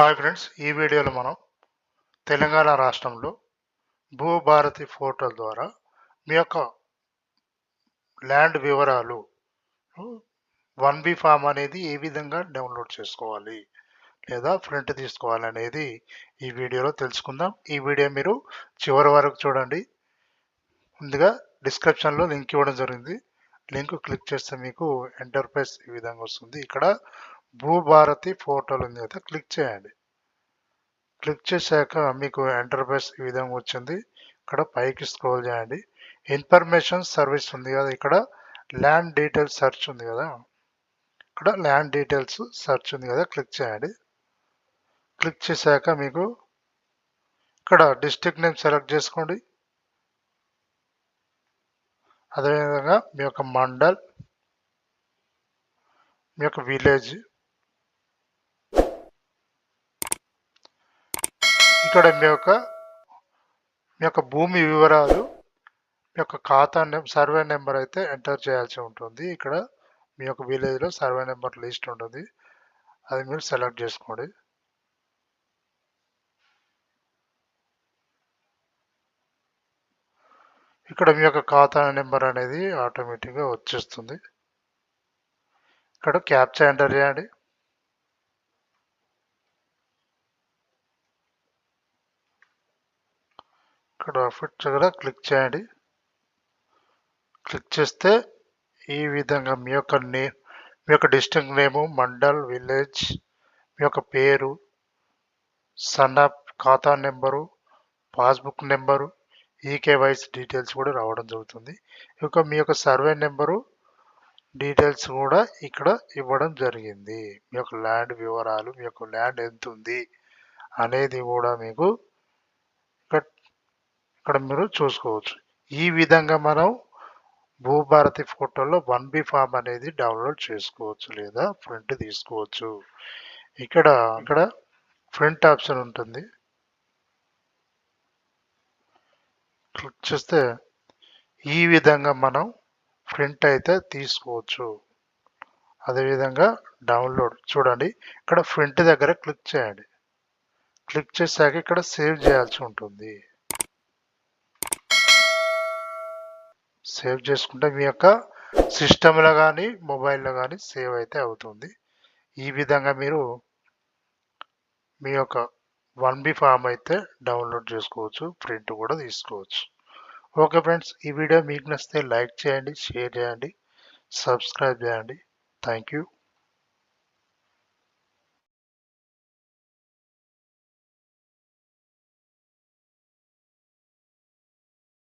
Hi friends ఈ వీడియోలో మనం తెలంగాణ రాష్ట్రంలో భూభారతి పోర్టల్ ద్వారా మీ యొక్క ల్యాండ్ వివరాలు వన్ బి ఫామ్ అనేది ఏ విధంగా డౌన్లోడ్ చేసుకోవాలి లేదా ప్రింట్ తీసుకోవాలి అనేది ఈ వీడియోలో తెలుసుకుందాం. ఈ వీడియో మీరు చివరి వరకు చూడండి. ముందుగా డిస్క్రిప్షన్లో లింక్ ఇవ్వడం జరిగింది. లింక్ క్లిక్ చేస్తే మీకు ఎంటర్ప్రైజ్ ఈ విధంగా వస్తుంది. ఇక్కడ భూభారతి పోర్టల్ ఉంది కదా క్లిక్ చేయండి. క్లిక్ చేశాక మీకు ఎంటర్ప్రైజ్ ఈ విధంగా వచ్చింది. ఇక్కడ పైకి స్క్రోల్ చేయండి. ఇన్ఫర్మేషన్ సర్వీస్ ఉంది కదా ఇక్కడ ల్యాండ్ డీటెయిల్స్ సెర్చ్ ఉంది కదా. ఇక్కడ ల్యాండ్ డీటెయిల్స్ సెర్చ్ ఉంది కదా క్లిక్ చేయండి. క్లిక్ చేశాక మీకు ఇక్కడ డిస్ట్రిక్ట్ నేమ్ సెలెక్ట్ చేసుకోండి. అదేవిధంగా మీ యొక్క మండల్ మీ యొక్క విలేజ్ ఇక్కడ మీ యొక్క మీ యొక్క భూమి వివరాలు మీ యొక్క ఖాతా సర్వే నెంబర్ అయితే ఎంటర్ చేయాల్సి ఉంటుంది. ఇక్కడ మీ యొక్క విలేజ్లో సర్వే నెంబర్ లిస్ట్ ఉంటుంది. అది మీరు సెలెక్ట్ చేసుకోండి. ఇక్కడ మీ యొక్క ఖాతా నెంబర్ అనేది ఆటోమేటిక్గా వచ్చేస్తుంది. ఇక్కడ క్యాప్చా ఎంటర్ చేయండి. ఇక్కడ ఫిట్ కూడా క్లిక్ చేయండి. క్లిక్ చేస్తే ఈ విధంగా మీ యొక్క నేమ్ మీ యొక్క డిస్ట్రిక్ట్ నేము మండల్ విలేజ్ మీ యొక్క పేరు సన్ ఆఫ్ ఖాతా number passbook number eKYC details కూడా రావడం జరుగుతుంది. ఇక మీ యొక్క సర్వే నెంబరు డీటెయిల్స్ కూడా ఇక్కడ ఇవ్వడం జరిగింది. మీ యొక్క ల్యాండ్ వివరాలు మీ యొక్క ల్యాండ్ ఎంత ఉంది అనేది కూడా మీకు ఇక్కడ మీరు చూసుకోవచ్చు. ఈ విధంగా మనం భూభారతి ఫోటోలో వన్ బి ఫామ్ అనేది డౌన్లోడ్ చేసుకోవచ్చు లేదా ప్రింట్ తీసుకోవచ్చు. ఇక్కడ ఇక్కడ ప్రింట్ ఆప్షన్ ఉంటుంది. క్లిక్ చేస్తే ఈ విధంగా మనం ప్రింట్ అయితే తీసుకోవచ్చు. అదేవిధంగా డౌన్లోడ్ చూడండి. ఇక్కడ ప్రింట్ దగ్గర క్లిక్ చేయండి. క్లిక్ చేశాక ఇక్కడ సేవ్ చేయాల్సి ఉంటుంది. సేవ్ చేసుకుంటే మీ యొక్క సిస్టంలో కానీ మొబైల్లో కానీ సేవ్ అయితే అవుతుంది. ఈ విధంగా మీరు మీ యొక్క వన్ బి ఫామ్ అయితే డౌన్లోడ్ చేసుకోవచ్చు ప్రింట్ కూడా తీసుకోవచ్చు. ఓకే ఫ్రెండ్స్ ఈ వీడియో మీకు నచ్చితే లైక్ చేయండి షేర్ చేయండి సబ్స్క్రైబ్ చేయండి. Thank you.